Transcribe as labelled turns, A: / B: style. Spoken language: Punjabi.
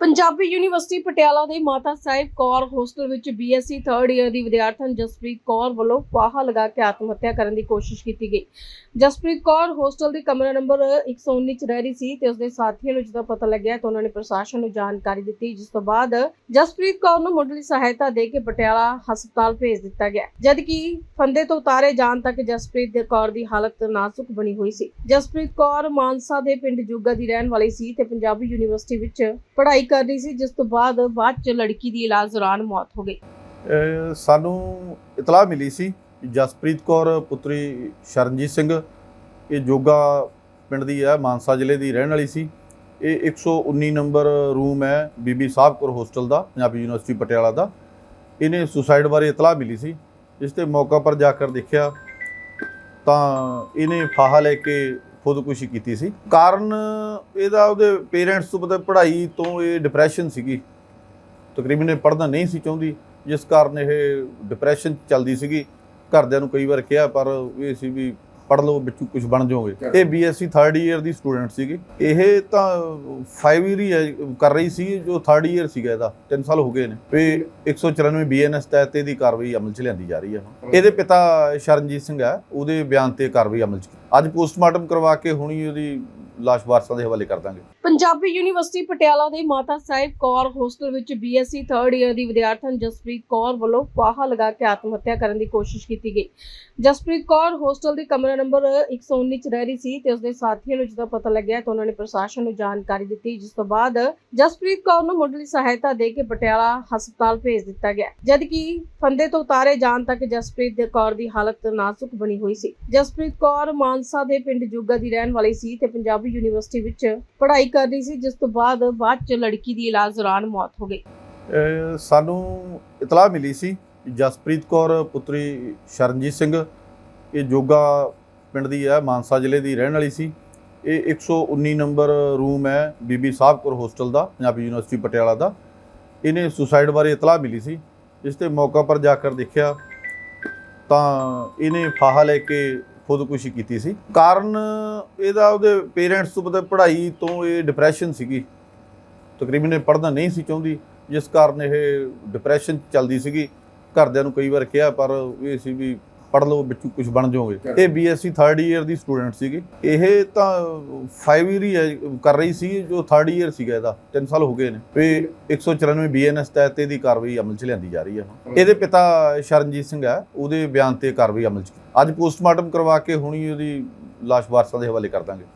A: ਪੰਜਾਬੀ ਯੂਨੀਵਰਸਿਟੀ ਪਟਿਆਲਾ ਦੇ ਮਾਤਾ ਸਾਹਿਬ ਕੌਰ ਹੋਸਟਲ ਵਿੱਚ ਬੀਐਸਸੀ 3rd ਇਅਰ ਦੀ ਵਿਦਿਆਰਥਣ ਜਸਪ੍ਰੀਤ ਕੌਰ ਵੱਲੋਂ ਫਾਹਾ ਲਗਾ ਕੇ ਆਤਮ ਹੱਤਿਆ ਕਰਨ ਦੀ ਕੋਸ਼ਿਸ਼ ਕੀਤੀ ਗਈ। ਜਸਪ੍ਰੀਤ ਕੌਰ ਹੋਸਟਲ ਦੇ ਕਮਰਾ ਨੰਬਰ 119 ਚ ਰਹਿ ਰਹੀ ਸੀ ਤੇ ਉਸਦੇ ਸਾਥੀਆਂ ਨੂੰ ਜਦੋਂ ਪਤਾ ਲੱਗਿਆ ਤਾਂ ਉਹਨਾਂ ਨੇ ਪ੍ਰਸ਼ਾਸਨ ਨੂੰ ਜਾਣਕਾਰੀ ਦਿੱਤੀ, ਜਿਸ ਤੋਂ ਬਾਅਦ ਜਸਪ੍ਰੀਤ ਕੌਰ ਨੂੰ ਮੁੱਢਲੀ ਸਹਾਇਤਾ ਦੇ ਕੇ ਪਟਿਆਲਾ ਹਸਪਤਾਲ ਭੇਜ ਦਿੱਤਾ ਗਿਆ। ਜਦਕਿ ਫੰਦੇ ਤੋਂ ਉਤਾਰੇ ਜਾਣ ਤੱਕ ਜਸਪ੍ਰੀਤ ਦੇ ਕੌਰ ਦੀ ਹਾਲਤ ਨਾਜ਼ੁਕ ਬਣੀ ਹੋਈ ਸੀ। ਜਸਪ੍ਰੀਤ ਕੌਰ ਮਾਨਸਾ ਦੇ ਪਿੰਡ ਜੁਗਾ ਦੀ ਰਹਿਣ ਵਾਲੀ ਸੀ ਤੇ ਪੰਜਾਬੀ ਯੂਨੀਵਰਸਿਟੀ ਵਿੱਚ ਪੜ੍ਹਾਈ ਕਰ ਰਹੀ ਸੀ, ਜਿਸ ਤੋਂ ਬਾਅਦ ਬਾਅਦ ਚ ਲੜਕੀ ਦੀ ਇਲਾਜ ਦੌਰਾਨ ਮੌਤ ਹੋ ਗਈ।
B: ਸਾਨੂੰ ਇਤਲਾਹ ਮਿਲੀ ਸੀ ਜਸਪ੍ਰੀਤ ਕੌਰ, ਪੁੱਤਰੀ ਸ਼ਰਨਜੀਤ ਸਿੰਘ, ਇਹ ਜੋਗਾ ਪਿੰਡ ਦੀ ਹੈ, ਮਾਨਸਾ ਜ਼ਿਲ੍ਹੇ ਦੀ ਰਹਿਣ ਵਾਲੀ ਸੀ। ਇਹ 119 ਨੰਬਰ ਰੂਮ ਹੈ, ਬੀਬੀ ਸਾਹਿਬ ਕੌਰ ਹੋਸਟਲ ਦਾ, ਪੰਜਾਬੀ ਯੂਨੀਵਰਸਿਟੀ ਪਟਿਆਲਾ ਦਾ। ਇਹਨੇ ਸੁਸਾਈਡ ਬਾਰੇ ਇਤਲਾਹ ਮਿਲੀ ਸੀ। ਜਿਸ ਤੇ ਮੌਕਾ ਪਰ ਜਾ ਕੇ ਦੇਖਿਆ ਤਾਂ ਇਹਨੇ ਫਾਹਾ ਲੈ ਕੇ ਖੁਦਕੁਸ਼ੀ ਕੀਤੀ ਸੀ। ਕਾਰਨ ਇਹਦਾ ਉਹਦੇ ਪੇਰੈਂਟਸ ਤੋਂ ਪਤਾ ਪੜ੍ਹਾਈ ਤੋਂ ਇਹ ਡਿਪਰੈਸ਼ਨ ਸੀਗੀ। ਤਕਰੀਬਨ ਇਹ ਪੜ੍ਹਨਾ ਨਹੀਂ ਸੀ ਚਾਹੁੰਦੀ, ਜਿਸ ਕਾਰਨ ਇਹ ਡਿਪਰੈਸ਼ਨ ਚੱਲਦੀ ਸੀਗੀ। ਘਰਦਿਆਂ ਨੂੰ ਕਈ ਵਾਰ ਕਿਹਾ, ਪਰ ਇਹ ਸੀ ਵੀ ਪੜ੍ਹ ਲਓ, ਵਿੱਚੋਂ ਕੁਝ ਬਣ ਜਾਓਗੇ। ਇਹ ਬੀਐਸਸੀ 3rd ਇਅਰ ਦੀ ਸਟੂਡੈਂਟ ਸੀਗੀ। ਇਹ ਤਾਂ 5 ਇਅਰ ਹੀ ਕਰ ਰਹੀ ਸੀ, ਜੋ 3rd ਇਅਰ ਸੀਗਾ ਇਹਦਾ। 3 ਸਾਲ ਹੋ ਗਏ ਨੇ। ਤੇ 194 ਬੀਐਨਐਸ ਤਹਿਤ ਇਹਦੀ ਕਾਰਵਾਈ ਅਮਲ 'ਚ ਲਿਆਂਦੀ ਜਾ ਰਹੀ ਹੈ। ਇਹਦੇ ਪਿਤਾ ਸ਼ਰਨਜੀਤ ਸਿੰਘ ਹੈ, ਉਹਦੇ ਬਿਆਨ ਤੇ ਕਾਰਵਾਈ ਅਮਲ 'ਚ। ਅੱਜ ਪੋਸਟਮਾਰਟਮ ਕਰਵਾ ਕੇ ਹੁਣੀ ਉਹਦੀ ਲਾਸ਼ ਵਾਰਸਾਂ ਦੇ ਹਵਾਲੇ ਕਰ ਦਾਂਗੇ।
A: ਪੰਜਾਬੀ ਯੂਨੀਵਰਸਿਟੀ ਪਟਿਆਲਾ ਦੇ ਮਾਤਾ ਸਾਹਿਬ ਕੌਰ ਹੋਸਟਲ ਵਿੱਚ ਬੀਐਸਸੀ 3rd ਇਅਰ ਦੀ ਵਿਦਿਆਰਥਣ ਜਸਪ੍ਰੀਤ ਕੌਰ ਵੱਲੋਂ ਫਾਹਾ ਲਗਾ ਕੇ ਆਤਮ ਹੱਤਿਆ ਕਰਨ ਦੀ ਕੋਸ਼ਿਸ਼ ਕੀਤੀ ਗਈ। ਜਸਪ੍ਰੀਤ ਕੌਰ ਹੋਸਟਲ ਦੇ ਕਮਰਾ ਨੰਬਰ 119 ਚ ਰਹਿ ਰਹੀ ਸੀ ਤੇ ਉਸਦੇ ਸਾਥੀਆਂ ਨੂੰ ਜਦੋਂ ਪਤਾ ਲੱਗਿਆ ਤਾਂ ਉਹਨਾਂ ਨੇ ਪ੍ਰਸ਼ਾਸਨ ਨੂੰ ਜਾਣਕਾਰੀ ਦਿੱਤੀ, ਜਿਸ ਤੋਂ ਬਾਅਦ ਜਸਪ੍ਰੀਤ ਕੌਰ ਨੂੰ ਮੁੱਢਲੀ ਸਹਾਇਤਾ ਦੇ ਕੇ ਪਟਿਆਲਾ ਹਸਪਤਾਲ ਭੇਜ ਦਿੱਤਾ ਗਿਆ। ਜਦਕਿ ਫੰਦੇ ਤੋਂ ਉਤਾਰੇ ਜਾਣ ਤੱਕ ਜਸਪ੍ਰੀਤ ਦੇ ਕੌਰ ਦੀ ਹਾਲਤ ਨਾਜ਼ੁਕ ਬਣੀ ਹੋਈ ਸੀ। ਜਸਪ੍ਰੀਤ ਕੌਰ ਮਾਨਸਾ ਦੇ ਪਿੰਡ ਜੁਗਾ ਦੀ ਰਹਿਣ ਵਾਲੀ ਸੀ ਤੇ ਪੰਜਾਬੀ ਯੂਨੀਵਰਸਿਟੀ ਵਿੱਚ ਪੜ੍ਹਾਈ ਕਰ ਰਹੀ ਸੀ, ਜਿਸ ਤੋਂ ਬਾਅਦ ਬਾਅਦ ਚ ਲੜਕੀ ਦੀ ਇਲਾਜ ਦੌਰਾਨ ਮੌਤ ਹੋ ਗਈ।
B: ਸਾਨੂੰ ਇਤਲਾਹ ਮਿਲੀ ਸੀ, ਜਸਪ੍ਰੀਤ ਕੌਰ, ਪੁੱਤਰੀ ਸ਼ਰਨਜੀਤ ਸਿੰਘ। ਇਹ ਜੋਗਾ ਪਿੰਡ ਦੀ ਹੈ, ਮਾਨਸਾ ਜ਼ਿਲ੍ਹੇ ਦੀ ਰਹਿਣ ਵਾਲੀ ਸੀ। ਇਹ 119 ਨੰਬਰ ਰੂਮ ਹੈ, ਬੀਬੀ ਸਾਹਿਬ ਕੌਰ ਹੋਸਟਲ ਦਾ, ਪੰਜਾਬੀ ਯੂਨੀਵਰਸਿਟੀ ਪਟਿਆਲਾ ਦਾ। ਇਹਨੇ ਸੁਸਾਈਡ ਬਾਰੇ ਇਤਲਾਹ ਮਿਲੀ ਸੀ, ਜਿਸ ਤੇ ਮੌਕਾ ਪਰ ਜਾ ਕੇ ਦੇਖਿਆ ਤਾਂ ਇਹਨੇ ਫਾਹਾ ਲੈ ਕੇ ਖੁਦਕੁਸ਼ੀ ਕੀਤੀ ਸੀ। ਕਾਰਨ ਇਹਦਾ ਉਹਦੇ ਪੇਰੈਂਟਸ ਤੋਂ ਪਤਾ ਪੜ੍ਹਾਈ ਤੋਂ ਇਹ ਡਿਪਰੈਸ਼ਨ ਸੀਗੀ। ਤਕਰੀਬਨ ਇਹ ਪੜ੍ਹਨਾ ਨਹੀਂ ਸੀ ਚਾਹੁੰਦੀ, ਜਿਸ ਕਾਰਨ ਇਹ ਡਿਪਰੈਸ਼ਨ ਚੱਲਦੀ ਸੀਗੀ। ਘਰਦਿਆਂ ਨੂੰ ਕਈ ਵਾਰ ਕਿਹਾ, ਪਰ ਇਹ ਸੀ ਵੀ ਪੜ੍ਹ ਲਓ ਵਿੱਚੋਂ ਕੁਝ ਬਣ ਜਾਓਗੇ। ਇਹ ਬੀਐਸਸੀ 3rd ਇਅਰ ਦੀ ਸਟੂਡੈਂਟ ਸੀਗੀ। ਇਹ ਤਾਂ 5 ਇਅਰ ਹੀ ਕਰ ਰਹੀ ਸੀ, ਜੋ 3rd ਇਅਰ ਸੀਗਾ ਇਹਦਾ। 3 ਸਾਲ ਹੋ ਗਏ ਨੇ। ਤੇ 194 ਬੀਐਨਐਸ ਤਹਿਤ ਇਹਦੀ ਕਾਰਵਾਈ ਅਮਲ 'ਚ ਲਿਆਂਦੀ ਜਾ ਰਹੀ ਹੈ। ਇਹਦੇ ਪਿਤਾ ਸ਼ਰਨਜੀਤ ਸਿੰਘ ਹੈ, ਉਹਦੇ ਬਿਆਨ ਤੇ ਕਾਰਵਾਈ ਅਮਲ 'ਚ। ਅੱਜ ਪੋਸਟਮਾਰਟਮ ਕਰਵਾ ਕੇ ਹੁਣੀ ਉਹਦੀ ਲਾਸ਼ ਵਾਰਸਾਂ ਦੇ ਹਵਾਲੇ ਕਰ ਦਾਂਗੇ।